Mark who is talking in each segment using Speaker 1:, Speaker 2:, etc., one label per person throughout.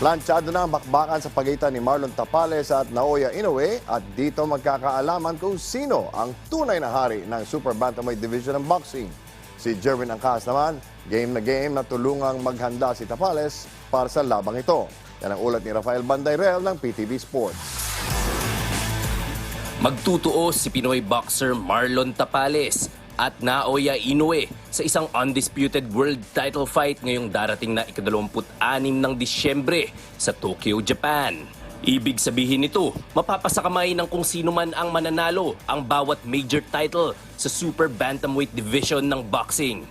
Speaker 1: Planchado na ang bakbakan sa pagitan ni Marlon Tapales at Naoya Inoue at dito magkakaalaman kung sino ang tunay na hari ng Super Bantamweight Division ng boxing. Si Jerwin Angkas naman, game na game na tulungang maghanda si Tapales para sa labang ito. Yan ang ulat ni Rafael Bandayrel ng PTV Sports.
Speaker 2: Magtutuo si Pinoy boxer Marlon Tapales at Naoya Inoue sa isang undisputed world title fight ngayong darating na ikadalawamput-anim ng Disyembre sa Tokyo, Japan. Ibig sabihin nito, mapapasakamay ng kung sino man ang mananalo ang bawat major title sa Super Bantamweight Division ng boxing.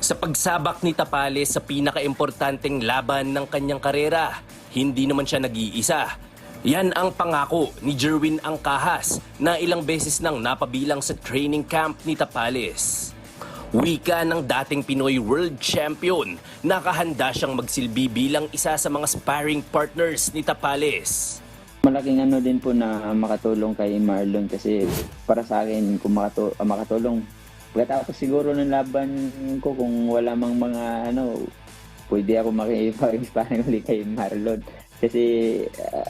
Speaker 2: Sa pagsabak ni Tapales sa pinakaimportanteng laban ng kanyang karera, hindi naman siya nag-iisa. Yan ang pangako ni Jerwin Angkahas na ilang beses nang napabilang sa training camp ni Tapales. Wika ng dating Pinoy World Champion, nakahanda siyang magsilbi bilang isa sa mga sparring partners ni Tapales.
Speaker 3: Malaking ano din po na makatulong kay Marlon kasi para sa akin kung makatu- ah, makatulong pagkatapos siguro ng laban ko kung wala mang mga ano pwede ako makipag-sparring ulit kay Marlon kasi ah,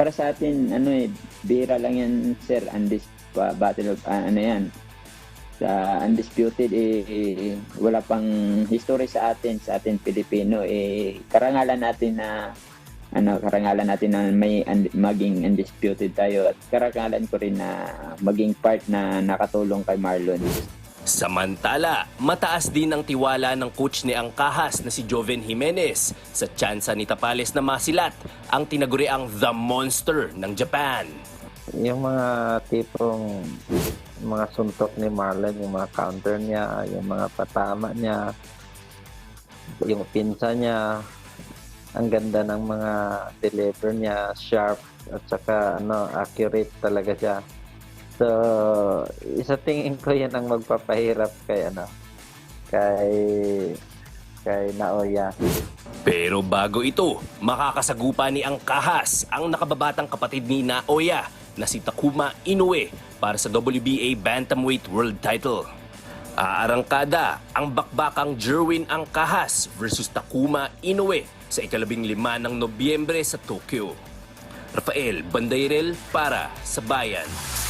Speaker 3: para sa atin ano eh bira lang yan sir. Undis pa battle of ah, ano yan sa undisputed eh, eh, wala pang history sa atin sa atin Pilipino. Eh karangalan natin na ano karangalan natin na may und- maging undisputed tayo. At karangalan ko rin na maging part na nakatulong kay Marlon.
Speaker 2: Samantala, mataas din ang tiwala ng coach ni Angkahas na si Joven Jimenez sa tsansa ni Tapales na masilat ang tinaguriang The Monster ng Japan.
Speaker 4: yung mga tipong mga suntok ni Marlon, yung mga counter niya, yung mga patama niya, yung pinsa niya, ang ganda ng mga deliver niya, sharp at saka ano, accurate talaga siya. So, isa tingin ko yan ang magpapahirap kay ano, kay kay Naoya.
Speaker 2: Pero bago ito, makakasagupa ni Angkahas ang nakababatang kapatid ni Naoya na si Takuma Inoue para sa WBA Bantamweight World Title. Aarangkada ang bakbakang Jerwin Angkahas versus Takuma Inoue sa ikalabing lima ng Nobyembre sa Tokyo. Rafael Bandayrel para sa Bayan.